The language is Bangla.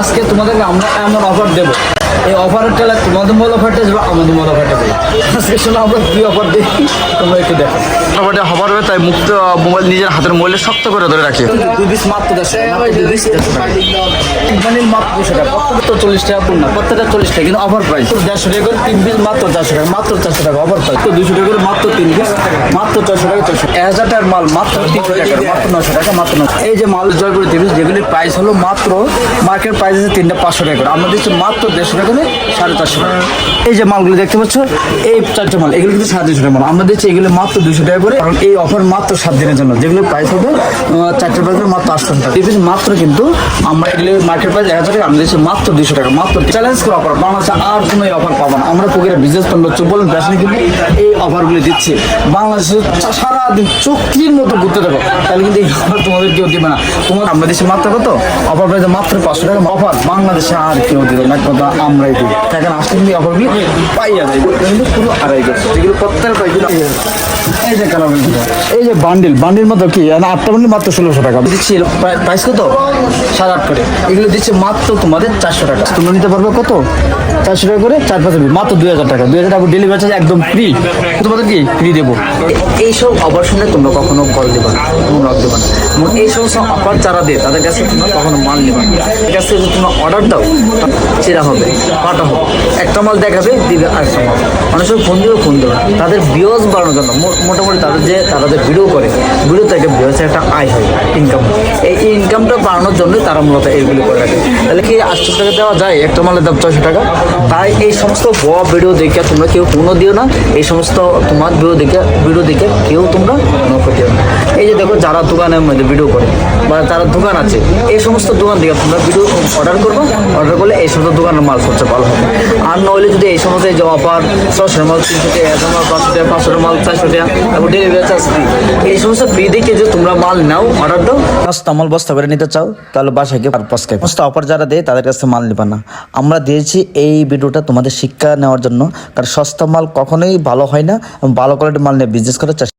আজকে তোমাদেরকে আমরা এমন অফার দেবো। এই অফারটা তোমাদের মূল অফারটা যাবে আমাদের মূল অফারটা যাবে আজকে শোনো আমরা কি অফার দিই? তোমরা একটু দেখো। মোটামুটি হবার হবে তাই মুক্ত মোবাইল নিজের হাতের মোবাইলে শক্ত করে ধরে রাখি। দুই পিস মাত্র দেড়শো মানে মাত্র দুশো টাকা প্রত্যেকটা চল্লিশ টাকা পূর্ণ প্রত্যেকটা চল্লিশ টাকা কিন্তু অফার প্রাইস দেড়শো টাকা করে তিন পিস মাত্র চারশো টাকা মাত্র চারশো টাকা অফার প্রাইস তো দুশো টাকা করে মাত্র তিন পিস মাত্র চারশো টাকা, চারশো। এক হাজার টাকার মাল মাত্র তিনশো টাকা, মাত্র নশো টাকা, মাত্র নশো এই যে মাল জয়পুরি পিস যেগুলির প্রাইস হলো মাত্র মার্কেট প্রাইস আছে তিনটা পাঁচশো টাকা করে। আমরা মাত্র দেড়শো টাকা করে, সাড়ে চারশো টাকা। এই যে মালগুলো দেখতে পাচ্ছ, এই চারটে মাল, এগুলো কিন্তু সাড়ে তিনশো টাকা মাল। আমরা দিচ্ছি এগুলো মাত্র দুশো টাকা করে, কারণ এই অফার মাত্র সাত দিনের জন্য। যেগুলো প্রাইস হবে চারটে প্রাইস মাত্র আটশো টাকা। এই মাত্র কিন্তু আমরা এগুলো মার্কেট প্রাইস এক হাজার টাকা, আমরা দিচ্ছি মাত্র দুশো টাকা, মাত্র চ্যালেঞ্জ করে অফার বাংলাদেশে আর কোনো অফার পাবো না। আমরা পুকুরে বিজনেস চোখ বলুন ফ্যাশনে কিন্তু এই অফারগুলো দিচ্ছি। বাংলাদেশে সা- সারাদিন চোখের মতো ঘুরতে থাকো। তাহলে কিন্তু এই অফার তোমাদের কেউ দিবে না। তোমার আমরা দিচ্ছি মাত্র কত? অফার প্রাইসে মাত্র পাঁচশো টাকা। অফার বাংলাদেশে আর কেউ দিবে না। একমাত্র আমরাই দিই এখন আসলে কিন্তু অফার কি পাইয়া যায়। কিন্তু পুরো আড়াই গেছে। এগুলো প্রত্যেক এই যে কালার এই যে বান্ডিল বান্ডিল মতো কি? আটটা বান্ডিল মাত্র ষোলোশো টাকা। দিচ্ছি প্রাইস কত? সাড়ে আট করে। এগুলো দিচ্ছে মাত্র তোমাদের চারশো টাকা। তোমরা নিতে পারবে কত? চারশো টাকা করে চার পাঁচ মাত্র দুই হাজার টাকা। দুই হাজার টাকা ডেলিভারি চার্জ একদম ফ্রি তোমাদের কি ফ্রি দেবো? এইসব অফার শুনে তোমরা কখনো কল দেবে না তোমরা রাখ দেবে না। এই সমস্ত অফার যারা দেয়, তাদের কাছে তোমরা কখনো মাল নেবে না। কাছে যদি তোমরা অর্ডার দাও সেরা হবে কাটা হবে। একটা মাল দেখাবে, দিবে আরেকটা মাল। অনেক সময় ফোন দিয়েও ফোন দেবে তাদের ভিউজ বাড়ানোর জন্য মোটামুটি তাদের যে, তারা যে ভিডিও করে ভিডিও থেকে ভিউজ একটা আয় হয় ইনকাম এই ইনকামটা বাড়ানোর জন্যই তারা মূলত এইগুলো করে রাখে তাহলে কি আটশো টাকা দেওয়া যায়? একটা মালের দাম ছয়শো টাকা। তাই এই সমস্ত বড় ভিডিও দেখে তোমরা কেউ কোনো দিও না। এই সমস্ত তোমার ভিডিও দেখে ভিডিও দেখে কেউ তোমরা নকল দিও না এই যে দেখো, যারা দোকানের মধ্যে ভিডিও করে। বা যারা দোকান আছে। এই সমস্ত দোকান থেকে তোমরা ভিডিও অর্ডার করব অর্ডার করলে এই সমস্ত দোকানের মাল সবচেয়ে ভালো হবে। আর নইলে যদি এই সমস্ত যে অফার ছশো মাল, তিনশো টাকা, একশো মাল, পাঁচশো টাকা পাঁচশো মাল, চারশো টাকা, তারপর ডেলিভারি চার্জ ফ্রি এই সমস্ত ফ্রি দেখে যে তোমরা মাল নাও অর্ডার দাও। সস্তা মাল বস্তা করে নিতে চাও, তাহলে বাসায় গিয়ে পারপাস খাই সমস্ত অফার যারা দেয়, তাদের কাছে মাল নিবা না। আমরা দিয়েছি এই ভিডিওটা তোমাদের শিক্ষা নেওয়ার জন্য। কারণ সস্তা মাল কখনোই ভালো হয় না, এবং ভালো কোয়ালিটির মাল নিয়ে বিজনেস করার চেষ্টা